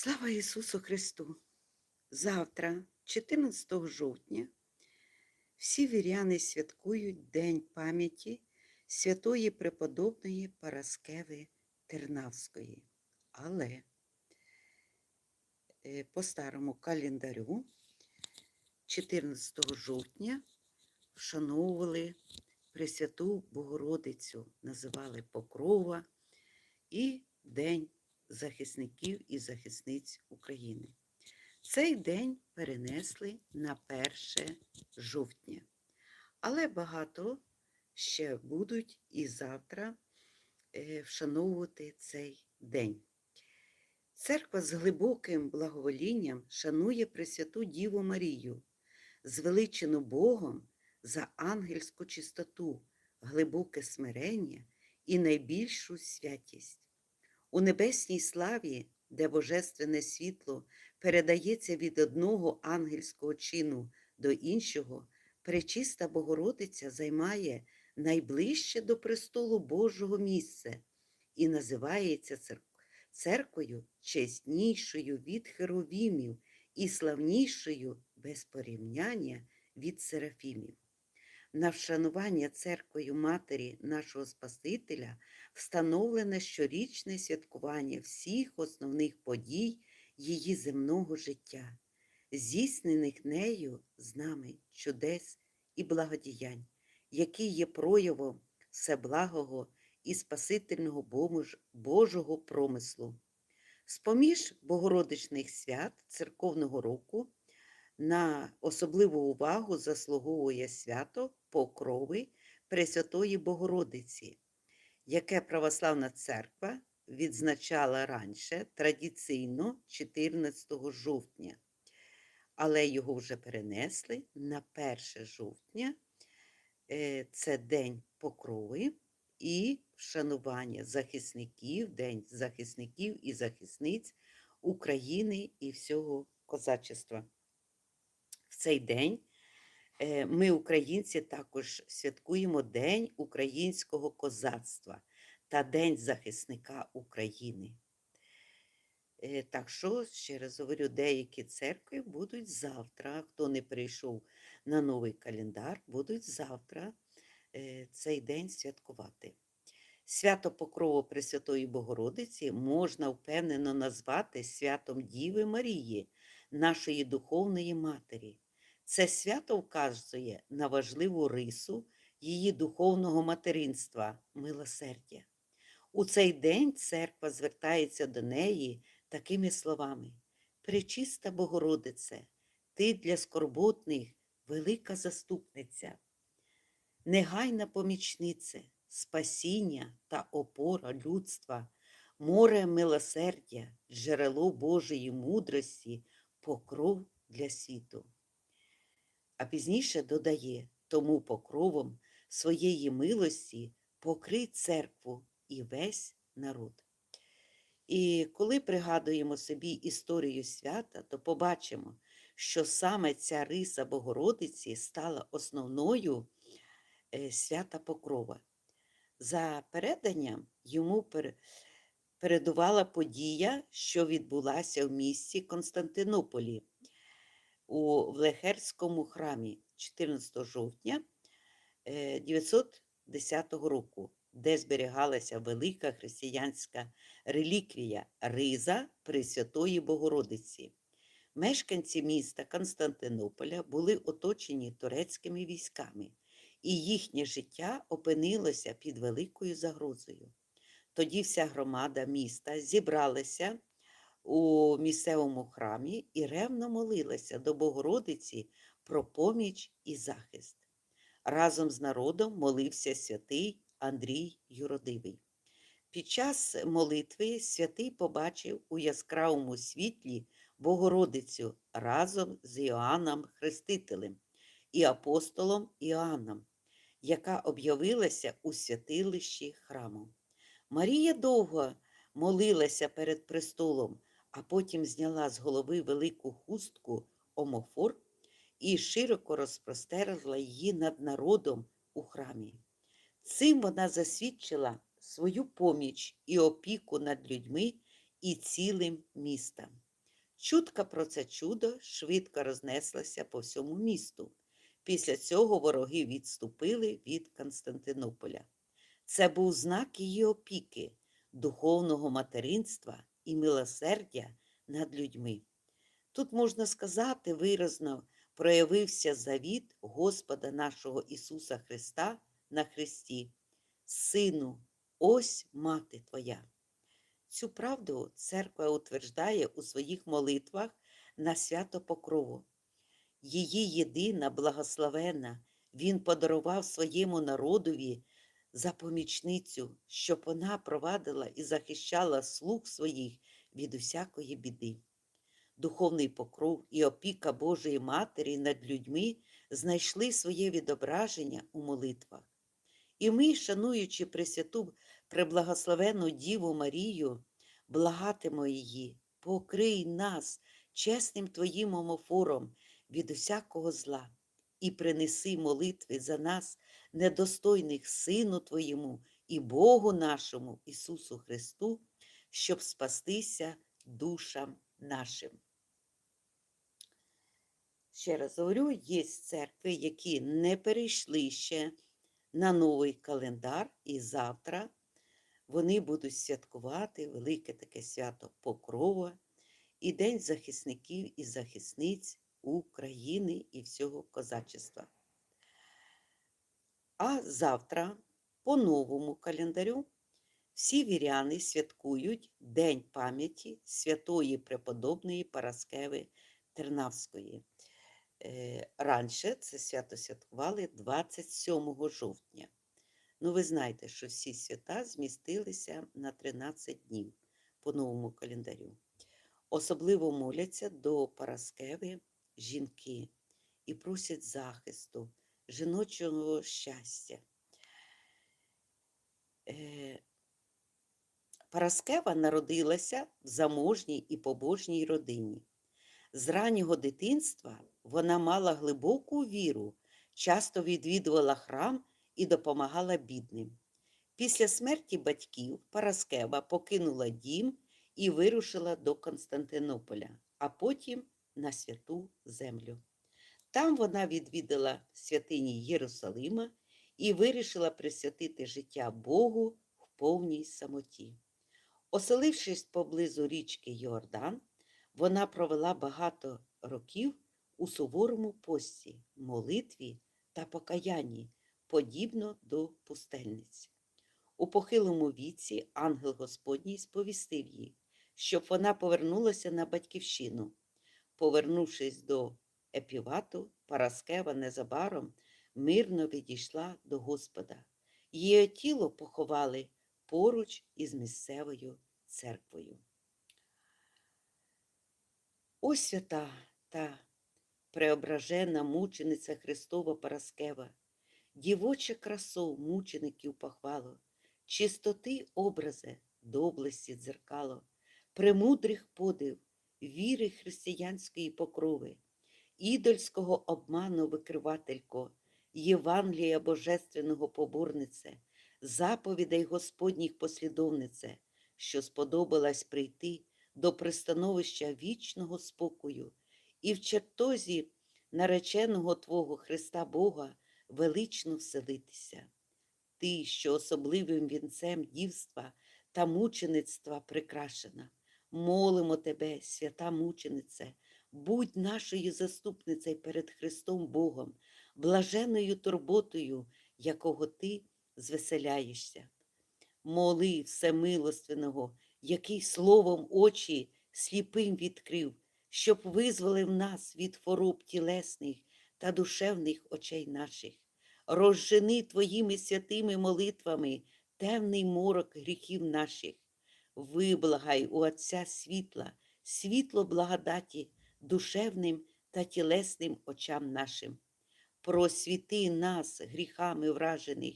Слава Ісусу Христу! Завтра, 14 жовтня, всі віряни святкують День пам'яті святої преподобної Параскеви Тернавської. Але е, по старому календарю 14 жовтня вшановували Пресвяту Богородицю, називали Покрова і День захисників і захисниць України. Цей день перенесли на 1 жовтня. Але багато ще будуть і завтра е, вшановувати цей день. Церква з глибоким благоволінням шанує Пресвяту Діву Марію, звеличену Богом за ангельську чистоту, глибоке смирення і найбільшу святість. У небесній славі, де божественне світло передається від одного ангельського чину до іншого, пречиста Богородиця займає найближче до престолу Божого місце і називається церквою чеснішою від херовімів і славнішою без порівняння від серафімів. На вшанування церквою Матері нашого Спасителя встановлене щорічне святкування всіх основних подій її земного життя, здійснених нею з нами чудес і благодіянь, які є проявом всеблагого і Спасительного Божого промислу. З-поміж богородичних свят церковного року на особливу увагу заслуговує свято Покрови Пресвятої Богородиці, яке Православна Церква відзначала раніше традиційно 14 жовтня, але його вже перенесли на 1 жовтня. Е, це День Покрови і вшанування захисників, День захисників і захисниць України і всього козачества. Цей день е, ми, українці, також святкуємо День українського козацтва та День захисника України. Е, так що, ще раз говорю, деякі церкви будуть завтра. Хто не прийшов на новий календар, будуть завтра е, цей день святкувати. Свято Покрову Пресвятої Богородиці можна впевнено назвати святом Діви Марії, нашої духовної матері. Це свято вказує на важливу рису її духовного материнства, милосердя. У цей день церква звертається до неї такими словами: Пречиста Богородице, ти для скорботних велика заступниця, негайна помічниця, спасіння та опора людства, море милосердя, джерело Божої мудрості, покров для світу. А пізніше додає тому покровом своєї милості покрий церкву і весь народ. І коли пригадуємо собі історію свята, то побачимо, що саме ця риса Богородиці стала основною е, свята Покрова. За переданням йому передувала подія, що відбулася в місті Константинополі у Влехерському храмі 14 жовтня 910 е, року де зберігалася велика християнська реліквія Риза Пресвятої Богородиці. Мешканці міста Константинополя були оточені турецькими військами, і їхнє життя опинилося під великою загрозою. Тоді вся громада міста зібралася у місцевому храмі і ревно молилася до Богородиці про поміч і захист. Разом з народом молився святий Андрій Юродивий. Під час молитви святий побачив у яскравому світлі Богородицю разом з Іоанном Хрестителем і апостолом Іоанном, яка об'явилася у святилищі храму. Марія довго молилася перед престолом, а потім зняла з голови велику хустку омофор і широко розпростерла її над народом у храмі. Цим вона засвідчила свою поміч і опіку над людьми і цілим містом. Чутка про це чудо швидко рознеслася по всьому місту. Після цього вороги відступили від Константинополя. Це був знак її опіки, духовного материнства і милосердя над людьми. Тут можна сказати виразно проявився завіт Господа нашого Ісуса Христа на Христі. Сину, ось мати Твоя. Цю правду церква утверждає у своїх молитвах на свято Покрову. Її єдина, благословена, Він подарував своєму народові за помічницю, щоб вона провадила і захищала слуг своїх від усякої біди. Духовний покров і опіка Божої Матері над людьми знайшли своє відображення у молитвах. І ми, шануючи Пресвяту преблагословену Діву Марію, благатимо її, покрий нас чесним Твоїм омофором від усякого зла, і принеси молитви за нас, недостойних Сину Твоєму і Богу нашому Ісусу Христу, щоб спастися душам нашим. Ще раз говорю, є церкви, які не перейшли ще на новий календар, і завтра вони будуть святкувати велике таке свято Покрова і День захисників і захисниць України і всього козачества. А завтра, по новому календарю, всі віряни святкують День пам'яті святої преподобної Параскеви Тернавської. Е, Раніше це свято святкували 27 жовтня. Ну, ви знаєте, що всі свята змістилися на 13 днів по новому календарю. Особливо моляться до Параскеви жінки і просять захисту, жіночого щастя. Е, Параскева народилася в заможній і побожній родині. З раннього дитинства вона мала глибоку віру, часто відвідувала храм і допомагала бідним. Після смерті батьків Параскева покинула дім і вирушила до Константинополя, а потім на святу землю. Там вона відвідала святині Єрусалима і вирішила присвятити життя Богу в повній самоті. Оселившись поблизу річки Йордан, вона провела багато років у суворому пості, молитві та покаянні, подібно до пустельниць. У похилому віці ангел Господній сповістив їй, щоб вона повернулася на батьківщину. Повернувшись до епівату, Параскева незабаром мирно відійшла до Господа. Її тіло поховали поруч із місцевою церквою. Ось свята та преображена мучениця Христова Параскева, дівоче красу мучеників похвало, чистоти образи, доблесті дзеркало, премудрих подив, віри християнської покрови, ідольського обману викривателько, Євангелія Божественного поборнице, заповідей Господніх послідовнице, що сподобалась прийти до пристановища вічного спокою і в чертозі нареченого Твого Христа Бога велично вселитися. Ти, що особливим вінцем дівства та мучеництва прикрашена, молимо тебе, свята мученице, будь нашою заступницею перед Христом Богом, блаженою турботою, якого ти звеселяєшся. Моли всемилостивного, який словом очі сліпим відкрив, щоб визволив нас від хвороб тілесних та душевних очей наших. Розжени Твоїми святими молитвами темний морок гріхів наших. Виблагай у Отця світла, світло благодаті душевним та тілесним очам нашим. Просвіти нас гріхами вражених,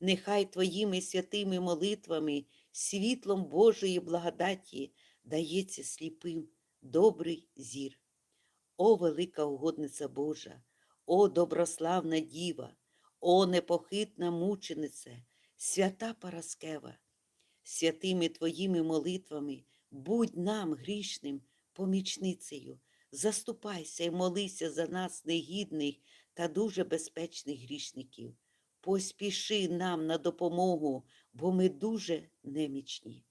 нехай Твоїми святими молитвами, світлом Божої благодаті дається сліпим добрий зір. О, велика угодниця Божа, о доброславна діва, о непохитна мучениця, свята Параскева, святими Твоїми молитвами будь нам грішним помічницею. Заступайся і молися за нас, негідних та дуже безпечних грішників. Поспіши нам на допомогу, бо ми дуже немічні.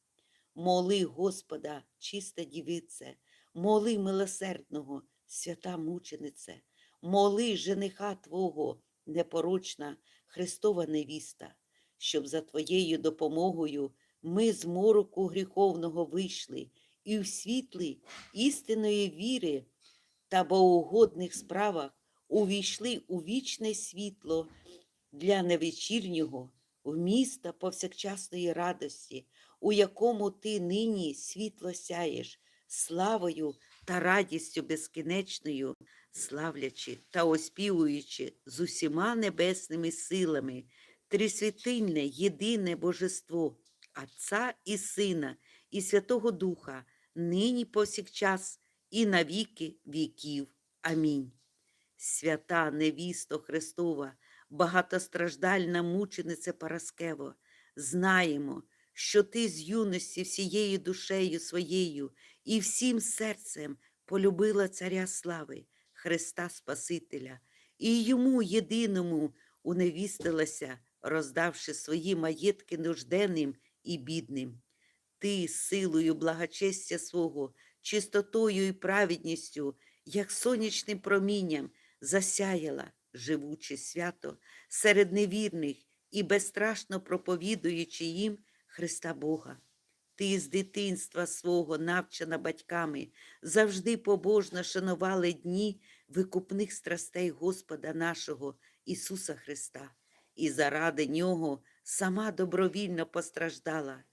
Моли Господа, чиста дівице, моли милосердного, свята мученице, моли жениха Твого, непорочна Христова невіста, щоб за Твоєю допомогою ми з мороку гріховного вийшли і в світлі істинної віри та богоугодних справах увійшли у вічне світло для невечірнього, в міста повсякчасної радості, у якому ти нині світло сяєш, славою та радістю безкінечною, славлячи та оспівуючи з усіма небесними силами, трисвітильне, єдине божество, Отця і Сина, і Святого Духа, нині повсякчас і на віки віків. Амінь. Свята невісто Христова, багатостраждальна мучениця Параскево, знаємо, що ти з юності всією душею своєю і всім серцем полюбила Царя слави, Христа Спасителя, і йому єдиному уневістилася, роздавши свої маєтки нужденним і бідним. Ти силою благочестя свого, чистотою і праведністю, як сонячним промінням, засяяла, живучи свято, серед невірних і безстрашно проповідуючи їм Христа Бога. Ти з дитинства свого, навчена батьками, завжди побожно шанували дні викупних страстей Господа нашого Ісуса Христа, і заради Нього сама добровільно постраждала.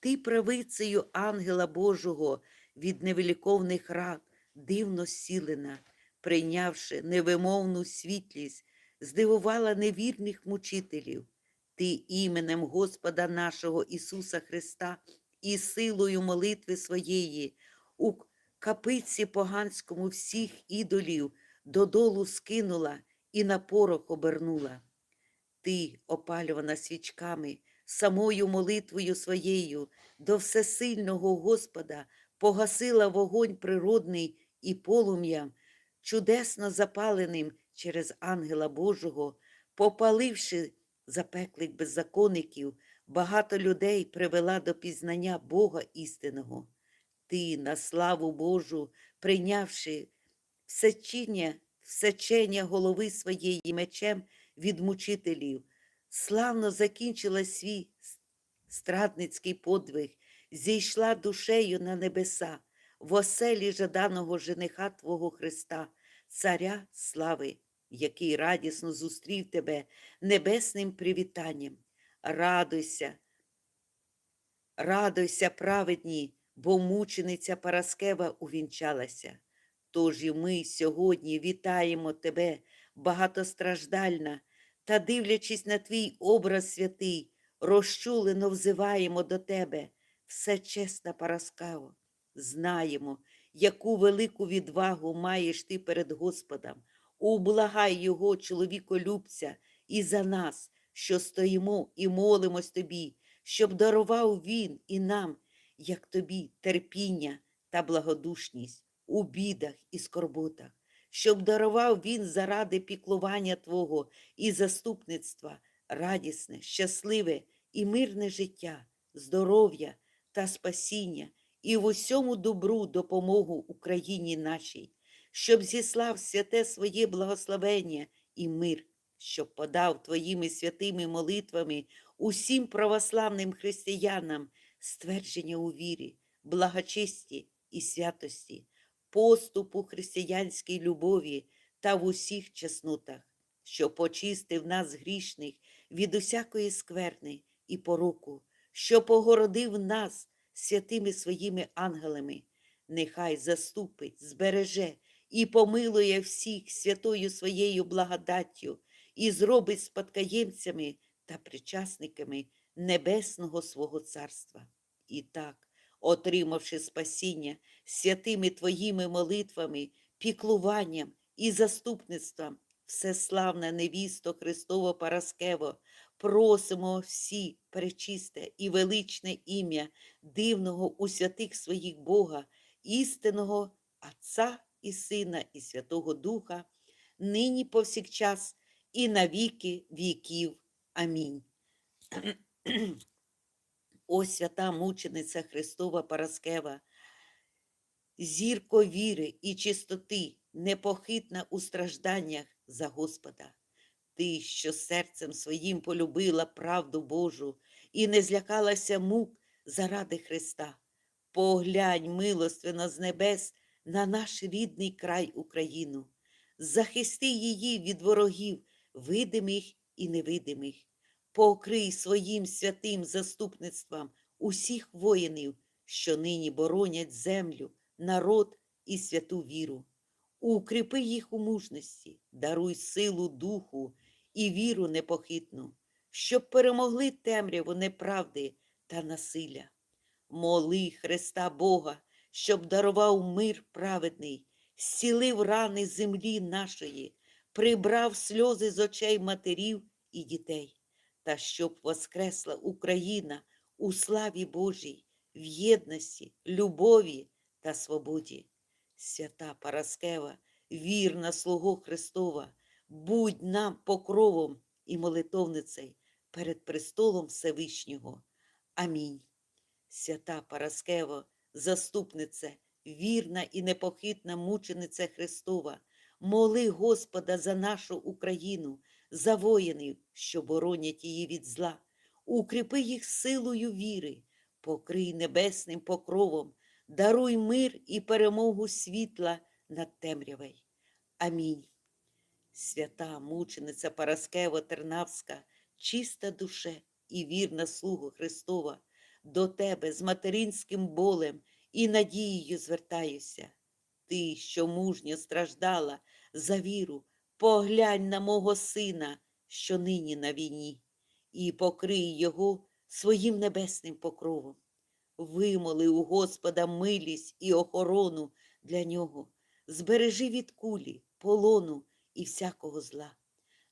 Ти правицею ангела Божого від невеликовних рад, дивно сілена, прийнявши невимовну світлість, здивувала невірних мучителів. Ти іменем Господа нашого Ісуса Христа і силою молитви своєї у капиці поганському всіх ідолів додолу скинула і на порох обернула. Ти, опалювана свічками, самою молитвою своєю до всесильного Господа погасила вогонь природний і полум'ям, чудесно запаленим через ангела Божого, попаливши запеклих беззаконників, багато людей привела до пізнання Бога істинного. Ти, на славу Божу, прийнявши всечіння, всечення голови своєї мечем від мучителів, славно закінчила свій страдницький подвиг, зійшла душею на небеса, в оселі жаданого жениха Твого Христа, Царя слави, який радісно зустрів тебе небесним привітанням. Радуйся, радуйся, праведні, бо мучениця Параскева увінчалася. Тож і ми сьогодні вітаємо тебе, багатостраждальна, та, дивлячись на твій образ святий, розчулено взиваємо до тебе, все чесна Параскаво. Знаємо, яку велику відвагу маєш ти перед Господом. Ублагай його, чоловіколюбця, і за нас, що стоїмо і молимось тобі, щоб дарував він і нам, як тобі, терпіння та благодушність у бідах і скорботах, щоб дарував він заради піклування Твого і заступництва, радісне, щасливе і мирне життя, здоров'я та спасіння, і в усьому добру допомогу Україні нашій, щоб зіслав святе своє благословення і мир, щоб подав Твоїми святими молитвами усім православним християнам ствердження у вірі, благочесті і святості, поступу християнській любові та в усіх чеснотах, що почистив нас грішних від усякої скверни і пороку, що погородив нас святими своїми ангелами, нехай заступить, збереже і помилує всіх святою своєю благодаттю і зробить спадкоємцями та причасниками небесного свого царства. І так, отримавши спасіння святими Твоїми молитвами, піклуванням і заступництвом, всеславна невісто Христово Параскево, просимо всі пречисте і величне ім'я дивного у святих своїх Бога істинного Отця і Сина, і Святого Духа, нині повсякчас і на віки віків. Амінь. О свята мучениця Христова Параскева, зірко віри і чистоти, непохитна у стражданнях за Господа. Ти, що серцем своїм полюбила правду Божу і не злякалася мук заради Христа. Поглянь милостивно з небес на наш рідний край Україну, захисти її від ворогів, видимих і невидимих, покрий своїм святим заступництвом усіх воїнів, що нині боронять землю, народ і святу віру. Укріпи їх у мужності, даруй силу духу і віру непохитну, щоб перемогли темряву неправди та насилля. Моли Христа Бога, щоб дарував мир праведний, зцілив рани землі нашої, прибрав сльози з очей матерів і дітей, та щоб воскресла Україна у славі Божій, в єдності, любові та свободі. Свята Параскева, вірна слуго Христова, будь нам покровом і молитовницею перед престолом Всевишнього. Амінь. Свята Параскево, заступнице, вірна і непохитна мучениця Христова, моли Господа за нашу Україну, за воїнів, що боронять її від зла, укріпи їх силою віри, покрий небесним покровом, даруй мир і перемогу світла над темрявою. Амінь. Свята мучениця Параскева Тернавська, чиста душе і вірна слугу Христова, до тебе з материнським болем і надією звертаюся. Ти, що мужньо страждала за віру, поглянь на мого сина, що нині на війні, і покрий його своїм небесним покровом. Вимоли у Господа милість і охорону для нього, збережи від кулі, полону і всякого зла.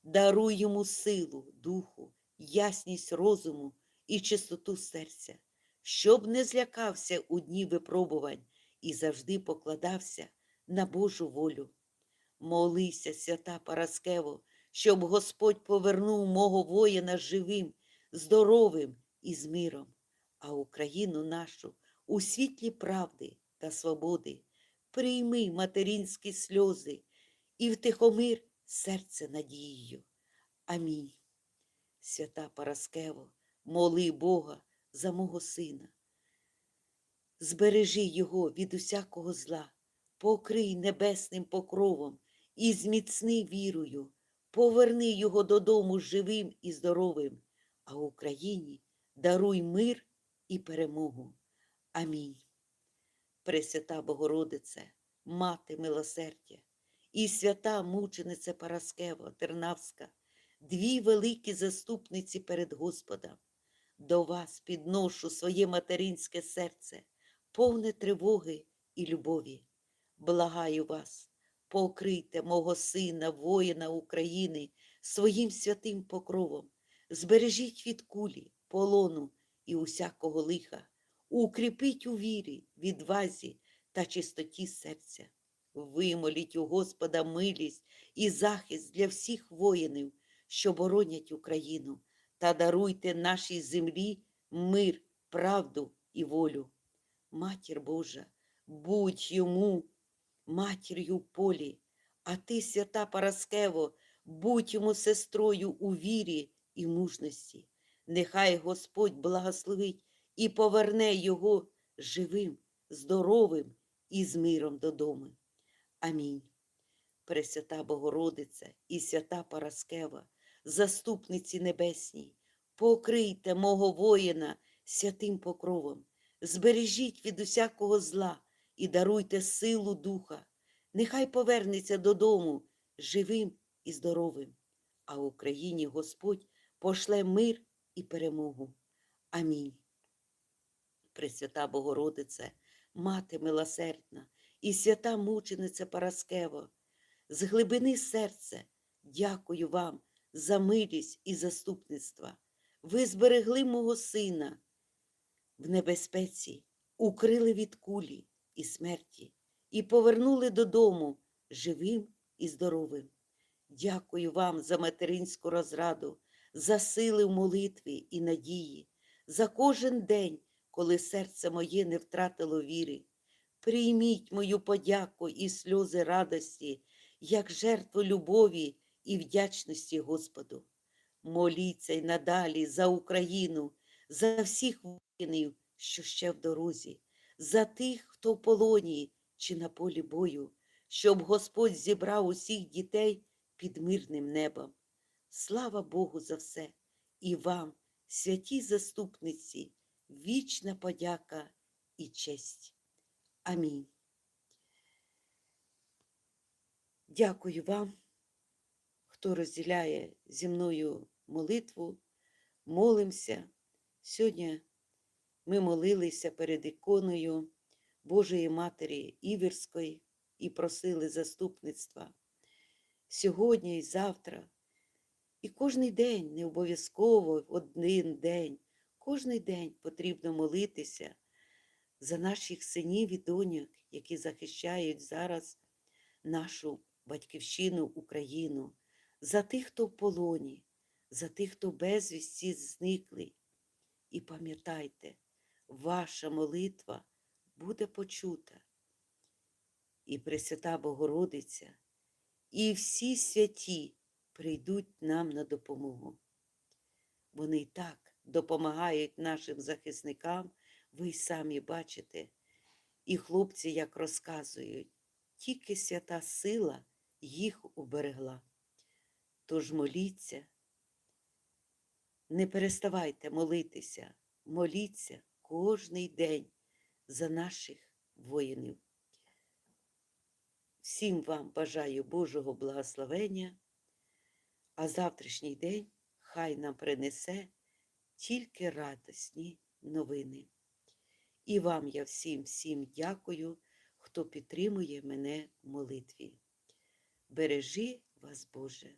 Даруй йому силу, духу, ясність розуму і чистоту серця, щоб не злякався у дні випробувань і завжди покладався на Божу волю. Молися, свята Параскево, щоб Господь повернув мого воїна живим, здоровим і з миром, а Україну нашу у світлі правди та свободи. Прийми материнські сльози і втихомир серце надією. Амінь. Свята Параскево, моли Бога за мого сина. Збережи його від усякого зла, покрий небесним покровом і зміцни вірою, поверни його додому живим і здоровим, а Україні даруй мир і перемогу. Амінь. Пресвята Богородице, Мати милосердя, і свята мучениця Параскева, Тернавська, дві великі заступниці перед Господом. До вас підношу своє материнське серце, повне тривоги і любові. Благаю вас, покрийте мого сина, воїна України, своїм святим покровом, збережіть від кулі, полону і усякого лиха, укріпіть у вірі, відвазі та чистоті серця. Вимоліть у Господа милість і захист для всіх воїнів, що боронять Україну, та даруйте нашій землі мир, правду і волю. Матір Божа, будь йому матір'ю полі, а ти, свята Параскево, будь йому сестрою у вірі і мужності. Нехай Господь благословить і поверне його живим, здоровим і з миром додому. Амінь. Пресвята Богородице і свята Параскева, заступниці небесній, покрийте мого воїна святим покровом, збережіть від усякого зла і даруйте силу духа. Нехай повернеться додому живим і здоровим, а Україні Господь пошле мир і перемогу. Амінь. Пресвята Богородице, Мати милосердна і свята мучениця Параскева, з глибини серця дякую вам за милість і заступництва. Ви зберегли мого сина в небезпеці, укрили від кулі і смерті, і повернули додому живим і здоровим. Дякую вам за материнську розраду, за сили в молитві і надії, за кожен день, коли серце моє не втратило віри. Прийміть мою подяку і сльози радості, як жертву любові і вдячності Господу. Моліться й надалі за Україну, за всіх воїнів, що ще в дорозі, за тих, хто в полоні чи на полі бою, щоб Господь зібрав усіх дітей під мирним небом. Слава Богу за все і вам, святій заступниці, вічна подяка і честь. Амінь. Дякую вам, хто розділяє зі мною молитву. Молимося. Сьогодні ми молилися перед іконою Божої Матері Іверської і просили заступництва. Сьогодні і завтра. І кожний день, не обов'язково один день, кожний день потрібно молитися за наших синів і доньок, які захищають зараз нашу батьківщину, Україну, за тих, хто в полоні, за тих, хто безвісті зниклий. І пам'ятайте, ваша молитва буде почута. І Пресвята Богородиця, і всі святі прийдуть нам на допомогу. Вони й так допомагають нашим захисникам, ви й самі бачите. І хлопці, як розказують, тільки свята сила їх уберегла. Тож моліться, не переставайте молитися, моліться кожний день за наших воїнів. Всім вам бажаю Божого благословення, а завтрашній день хай нам принесе тільки радісні новини. І вам я всім всім дякую, хто підтримує мене в молитві. Бережи вас, Боже!